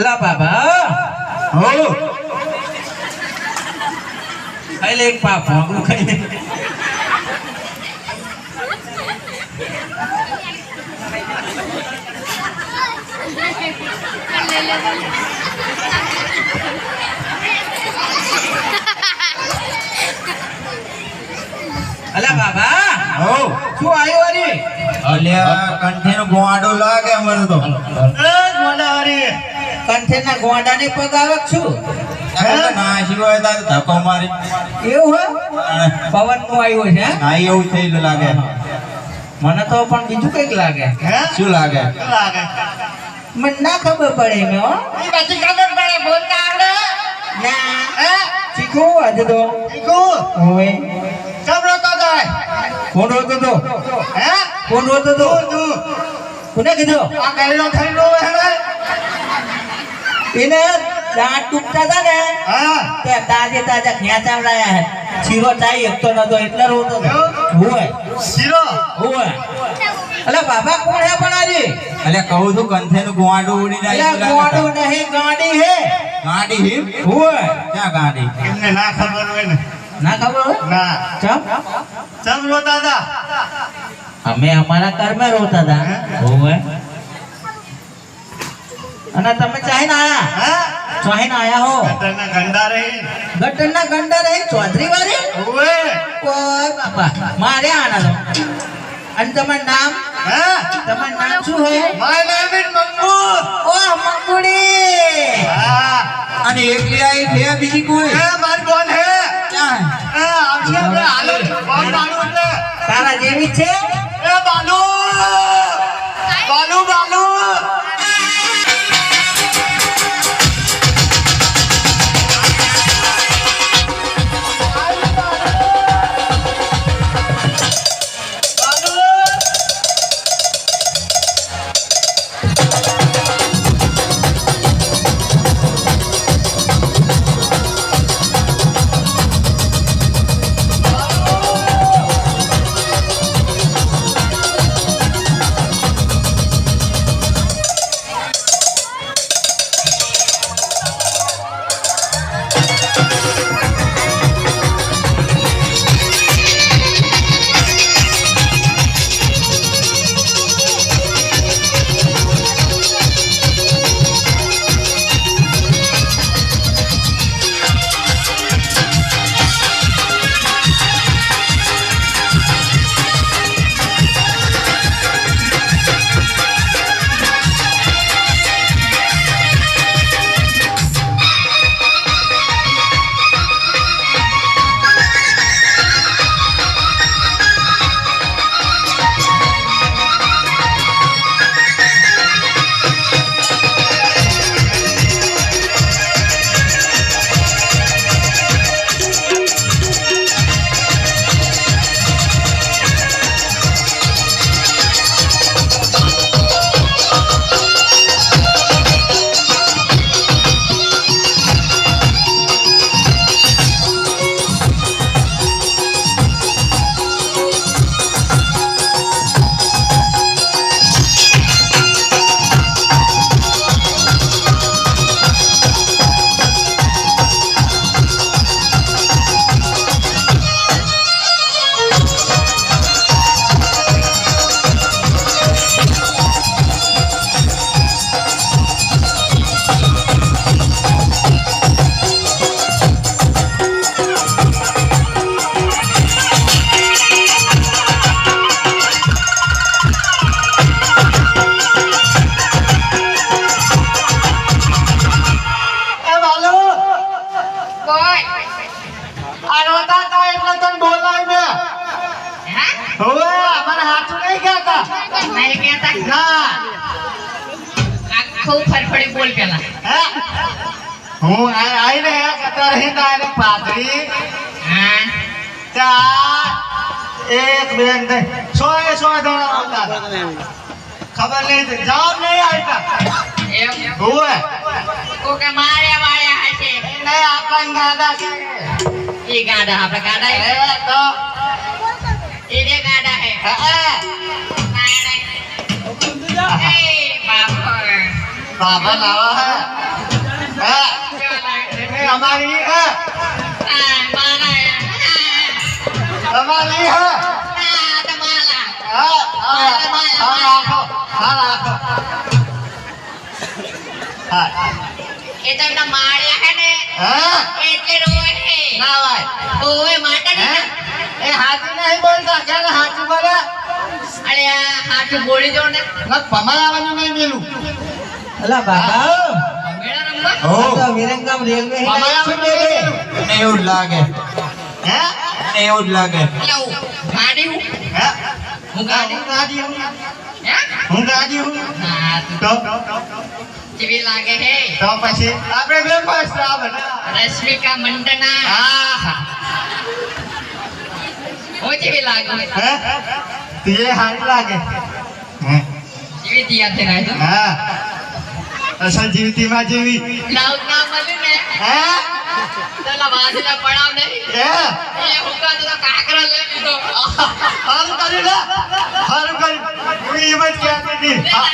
અલા બાબા હો. ખાઈ લે એક પાપ ભાગું ખાઈ અલા બાબા હો. શું આવ્યો અરે? અલ્યા કંઠેનો ગોવાડો લાગે મને તો. કંઠેના ગોંડાને પગ આવક છું નાશી હોય તારે ધક્કો મારી. એવું હે? પવનનું આવ્યું છે હે? ના એવું થયેલું લાગે. મને તો પણ બીજું કંઈક લાગે. શું લાગે? મને ના ખબર પડે મેં હો. ના. શીખવું આજે તો હોય કોણ હોતો તો? કોણ હોતો તો? કોને કીધું? એને દાંત તૂટતા હતા ને તે તાજે તાજા ખેંચામ લાયા હે. શીરો ચાઈ એકતો નતો એટલે રોતો હોય હોય અલા બાબા કોણ હે પણ આજે? અલ્યા કહું છું કંઠેનું ગોવાડો ઉડી જાય અલા નહીં ગાડી હે. ગાડી હિમ હોય ક્યાં ગાડી? ના ખબર હોય ચમ? અમે અમારા કર્મે રોતા હતા. હોય અને તમે ચાહીને આયા ચાહીને આયા હો. ગટરના ગંડા રહી. ચૌધરી વાળી ઓય બાપા મારે આના અને તમારું નામ? તમારું નામ શું હે? ઓ મંગુડી અને એકલી આઈ છે બીજી કોઈ? ક્યાં તારા જેવી છે? કોઈ એક બે ને સો એ સો જણા આવતા ખબર નહીં જવાબ નહીં આવતા એમ? હુએ કોકે મારે વાળ્યા હશે? નહીં આપણા ગાડા છે. ઈ ગાડા આપણે ગાડા એ તો. હે હે, નાયણે એ બાબા લાવા હે. હે. આ મારા હે. તમારી હે? તમારા. હા હા હા હા હા. એ તો એમના માળિયા હે ને. હા? એટલે રોવે. ના ભાઈ. માટે ને એ હાચું નહીં બોલતા. કે હાચું બોલે? અરે આ હાથું બોલી દો ને. ના પમાયાવાનું નહીં મેલું. અલા બાબા ઓ વિરંગામ રેલવે પમાયાવાનું નહીં મેલું. મને એવું લાગે. હે? મને એવું જ લાગે. હું હે? હું? તો કેવી લાગે હે. તો પછી? આપણે બે ફર્સ્ટ આ રશ્મિકા મંડના. હા હું. કેવી લાગે. હે? તીએ હારી લાગે. હે? કેવી તૈયાર થઈ રહ્યા હા. અસલ જીવતીમાં જેવી. લાવ ના ને. હે? તો લા પડાવ નહીં. હે? એ હુકા તો કાકરા લઈ લીધો. હારું કર્યું ને? હારું કર્યું. હું એમ જ કહેતી હા,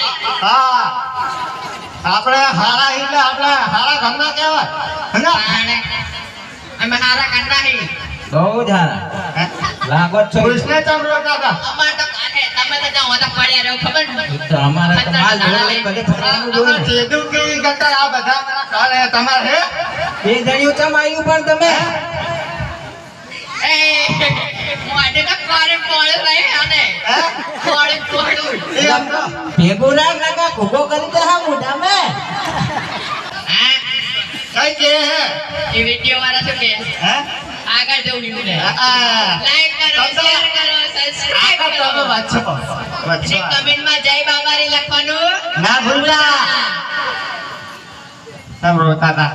હા. આપણે હારા એટલે આપણે હારા ઘરના કહેવાય. હે ને? અમે હારા હી. બહુ જ હારા? લાગો છો. કૃષ્ણ ચંદ્ર કાકા અમાર તો કાઢે તો જ્યાં હોતા પડ્યા રહો ખબર? તો અમારે તો માલ બધે ફરવાનું જોઈએ અમાર ચેદુ કેવી આ બધા મારા ઘર હે હે? બે જણિયું ચમ આવ્યું પણ તમે? એ મોઢે તો કોરે કોળે રહે આને. કોળે કોળું એ આમ ભેગું રાખ કરી દે હા મોઢામાં હા? કઈ કે હે. એ વિડિયો વાળા શું કે? હે? આગળ જવું લાઈક કરો શેર કરો સબસ્ક્રાઇબ આગળ તમે વાંચો. વાંચો. કમેન્ટમાં જય બાબારી લખવાનું ના ભૂલતા. તમે રોતા હતા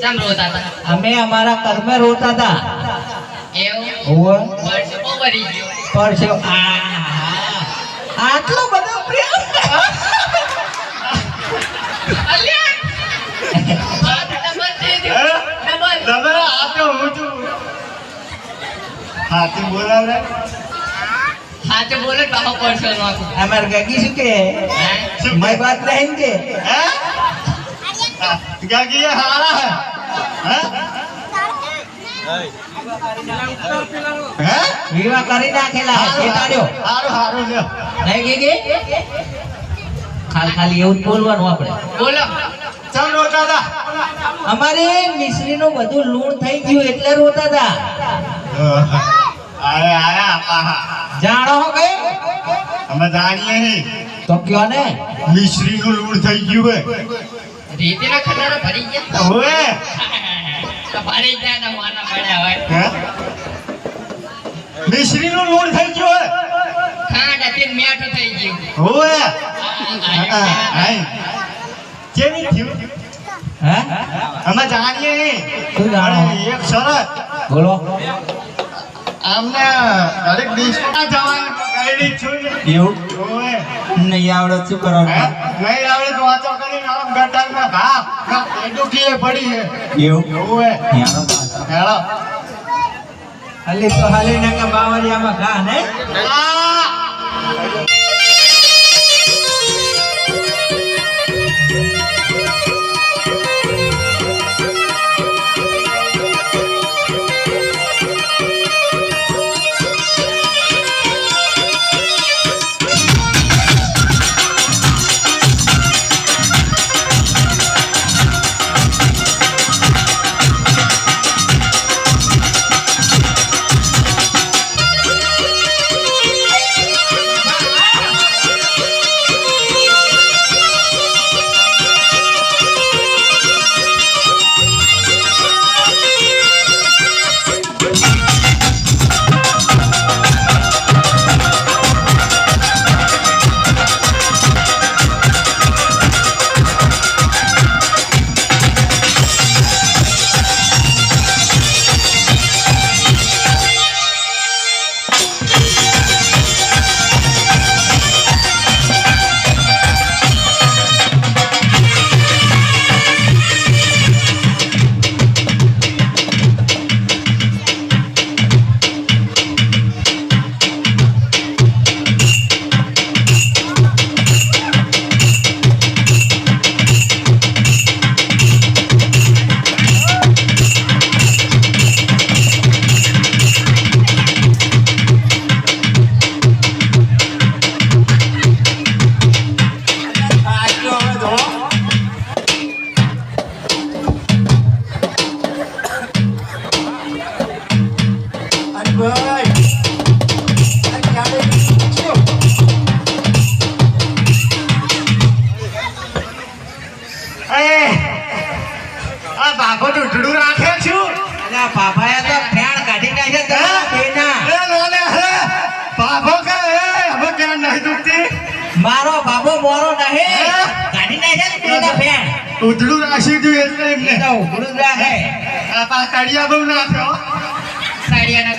ચમ રોતા હતા અમે અમારા કર્મે રોતા હતા. એવું? ગયો. આ. હાથે બોલાવરે હાથે બોલે બાપા પડશે અમાર ગગી શું કે? મેં વાત નહીં કે? ગગી હારા હે? વિવાહ કરી નાખેલા ચેતાડ્યો હારું હારું લ્યો. ખાલી ખાલી એવું બોલવાનું આપણે. બોલો. ચાલ રોતા હતા અમારે બધું લૂણ થઈ ગયું એટલે રોતા હતા આયા આયા પાહા જાણો હો કે અમે જાણીએ નહીં. તો કયો ને? મિશ્રી નું લૂણ થઈ ગયું હે. રીતિના ખંડારો ભરી ગયા. ઓએ તો ભરી ગયા ને માના પડ્યા હોય હે? મિશ્રી નું લૂણ થઈ ગયું હે. ખાંડ હતી મેટ થઈ ગયું. ઓએ કેવી થયું? હે? અમે જાણીએ જાણો? એક શરત. બોલો. અમને દરેક દેશમાં જવાનું ગાઈડી છું એવું? નહીં આવડે શું હે? કરવાનું નહીં આવડે તો વાંચો કરીને આમ ગટારમાં પડી હે એવું? ઓએ યારો હેલો હાલી તો હાલી નાખા બાવરિયામાં ઘા ને. આ જ રાખે આ પા કડિયા બહુ સાડિયાનો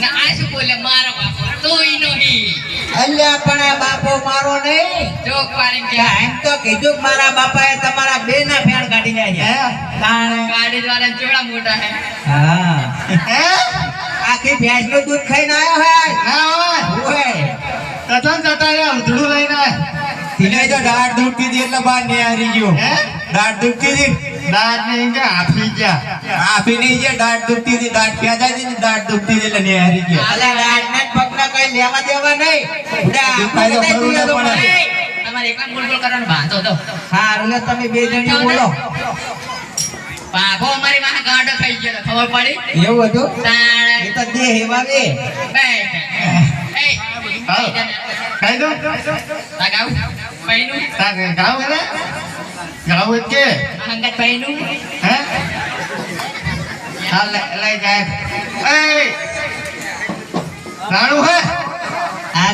ના આ શું બોલે? મારો બાપો. તું ઈ નહીં. અલ્યા પણ આ બાપો મારો નહીં. જોક પાડીને કે એમ તો કીધું મારા બાપાએ તમારા બે ના ફેણ કાઢી નાખ્યા. તાણે? ગાડી દ્વારા જોડા મોટા હે. હા. હે? આખી ભેંસનું દૂધ ખાઈને આવ્યો હા? હોય. હે ઓય તતન ઉધડું લઈને આય. તો દાઢ દુખતી હતી એટલે બહાર નહીં હારી ગયો. હે? દાઢ દુખતી હતી દાંત નહીં કે આફી ગયા. આફી નહીં જે દાઢ દુખતી હતી દાઢ પ્યાદા હતી ને? દાઢ દુખતી હતી એટલે નહીં હારી ગયો. આલા રાતના ને પગના કઈ લેવા દેવા નહીં. તમારે? એકલા બોલ બોલ કરવાનો બાંધો તો. સારું ને તમે બે જણ બોલો. પાગો અમારી માં ગાંડો થઈ ગયો ખબર પડી? એવું હતું? એ તો દે એવા બે. બે એ હા. ખાઈ દો તાગાવ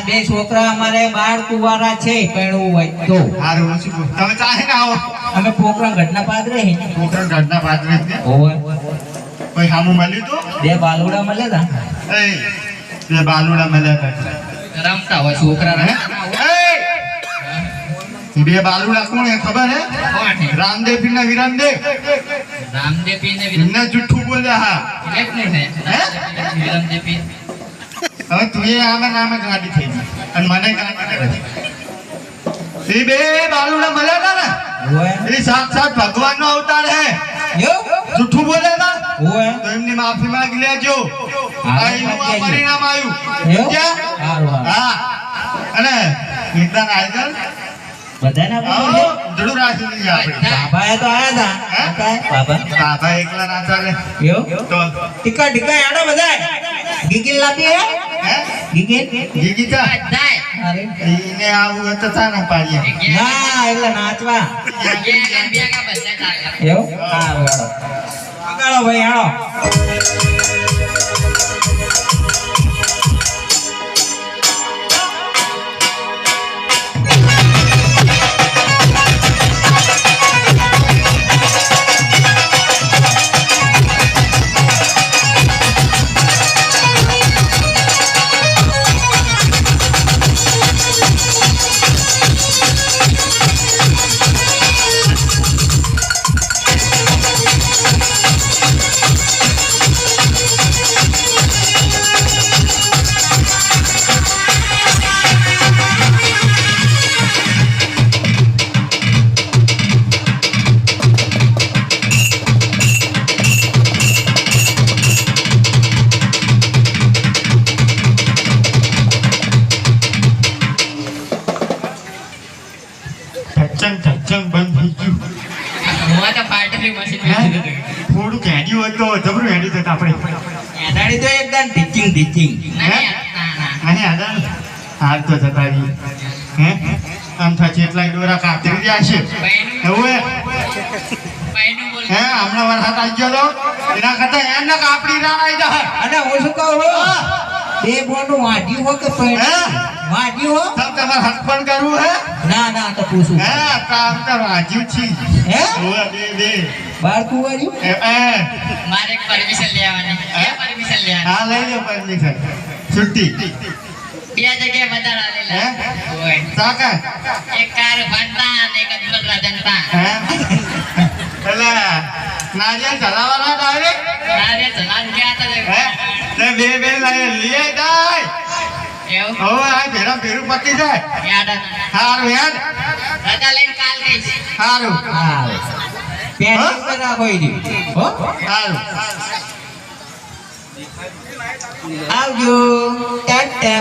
બે છોકરા અમારે બાર કુવારા છે પેણું હોય તો કહું? તમે ચાહે આવો અમે પોકરા ઘટના પાદ રહી પોકરણ ઘટના પાદરે ને. ઓવે કોઈ મળ્યું તું બે બાલુડા મળે તા એ બે બાલુડા મળ્યા હતા રમતા હોય છોકરા હે? બે બાલુડા કોણ હે ખબર હે? રામદેવ પીર ના વિરામદેવ રામદેવ પીર ને વિરમ એમને જુઠ્ઠું બોલ્યા હા. છે. વિરમદેવ પીર. હવે તું એ આમે નામે ગાડી થઈ અને મને ગાડી કરે છે. એ બે બાલુડા મળ્યા ના. ને એ સાત સાત ભગવાન નો અવતાર હે. જુઠ્ઠું બોલે ના? તો એમની માફી માંગી લેજો. આ એનું આ પરિણામ આવ્યું. હા. અને નિદાન આયગર બધાને આવો આપણે જડું રાખી લઈએ આપણે. બાબાએ તો આયા હતા બાબા. બાબા એકલા ના ચાલે યો તો ટીકા ટીકા આડો બધાય. ગીગીન લાપી હે? અરે. એને આવું તો તાને પાડીએ ના એટલે નાચવા. બધા એવું? હા ભાઈ હાલો ઠચંગ બંધ થઈ ગયું હું તો પાર્ટી મશીન થોડુંક હેડ્યું હોય તો જબરું હેડી જતા આપણે. એનાડી તો એકદમ ટીચિંગ ટીચિંગ. અને આદા હાલ તો જતા હે? આમ થાય એટલા દોરા કાતરી રહ્યા છે. હવે એવું હે? પૈનું બોલ. હે હમણાં વરસાદ આવી ગયો તો? એના કરતા એને કાપડી ના આવી જાય અને હું શું કહું? એ બે બોનું વાંચ્યું હોય કે હે? પૈણ વાંચ્યું હો? તો તમારે પણ કરવું હે? ના ના તો પૂછું. હે કામ તો વાજ્યું છી. હે? ઓવે બે બે. બાર કુંવાર્યું એ એ. મારે પરમિશન લેવાની. હે? પરમિશન લેવાની? હા લઈ લો પરમિશન છુટ્ટી બે જગ્યાએ વધારા હે? આલેલા હોય સાકા એક કાર ભણતા અને એક અજમલ રાજનતા હે? એટલે નારિયેળ ચલાવવાના ડાયરેક્ટ? નારે ચલાન ગયા હતા હે? તે બે બે લઈ લે જાય એવું હવે આ ભેરા ભેરું પતી જાય. યાદ હારું યાદ? રજા લઈને કાલ હા? પેન્ટિંગ પર હો? સારું. આવજો. ટાટા